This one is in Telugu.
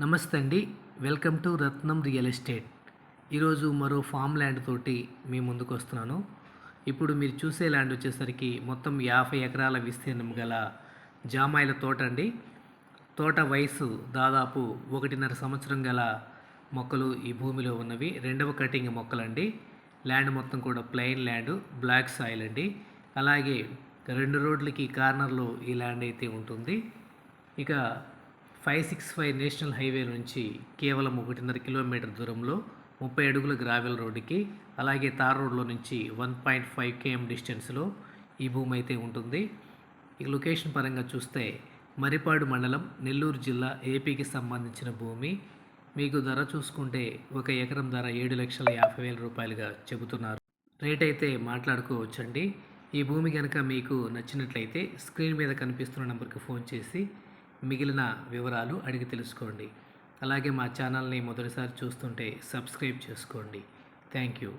నమస్తే అండి. Welcome to Ratnam real estate. ఈరోజు మరో ఫామ్ ల్యాండ్ తోటి మీ ముందుకు వస్తున్నాను. ఇప్పుడు మీరు చూసే ల్యాండ్ వచ్చేసరికి మొత్తం యాభై ఎకరాల విస్తీర్ణం గల జామాయిల తోట అండి. తోట వయసు దాదాపు ఒకటిన్నర సంవత్సరం గల మొక్కలు ఈ భూమిలో ఉన్నవి. రెండవ కటింగ్ మొక్కలండి. ల్యాండ్ మొత్తం కూడా ప్లెయిన్ ల్యాండ్ బ్లాక్ సాయిల్ అండి. అలాగే రెండు రోడ్లకి కార్నర్లో ఈ ల్యాండ్ అయితే ఉంటుంది. ఇక five six five national highway నుంచి కేవలం ఒకటిన్నర కిలోమీటర్ దూరంలో ముప్పై అడుగుల గ్రావెల్ రోడ్డుకి అలాగే తార్ రోడ్లో నుంచి వన్ పాయింట్ ఫైవ్ కేఎం డిస్టెన్స్లో ఈ భూమి అయితే ఉంటుంది. ఇక లొకేషన్ పరంగా చూస్తే మరిపాడు మండలం నెల్లూరు జిల్లా ఏపీకి సంబంధించిన భూమి. మీకు ధర చూసుకుంటే ఒక ఎకరం ధర ఏడు లక్షల యాభై వేల రూపాయలుగా చెబుతున్నారు. రేట్ అయితే మాట్లాడుకోవచ్చండి. ఈ భూమి కనుక మీకు నచ్చినట్లయితే స్క్రీన్ మీద కనిపిస్తున్న నెంబర్కి ఫోన్ చేసి మిగిలిన వివరాలు అడిగి తెలుసుకోండి. అలాగే మా ఛానల్ని మొదటిసారి చూస్తుంటే సబ్స్క్రైబ్ చేసుకోండి. Thank you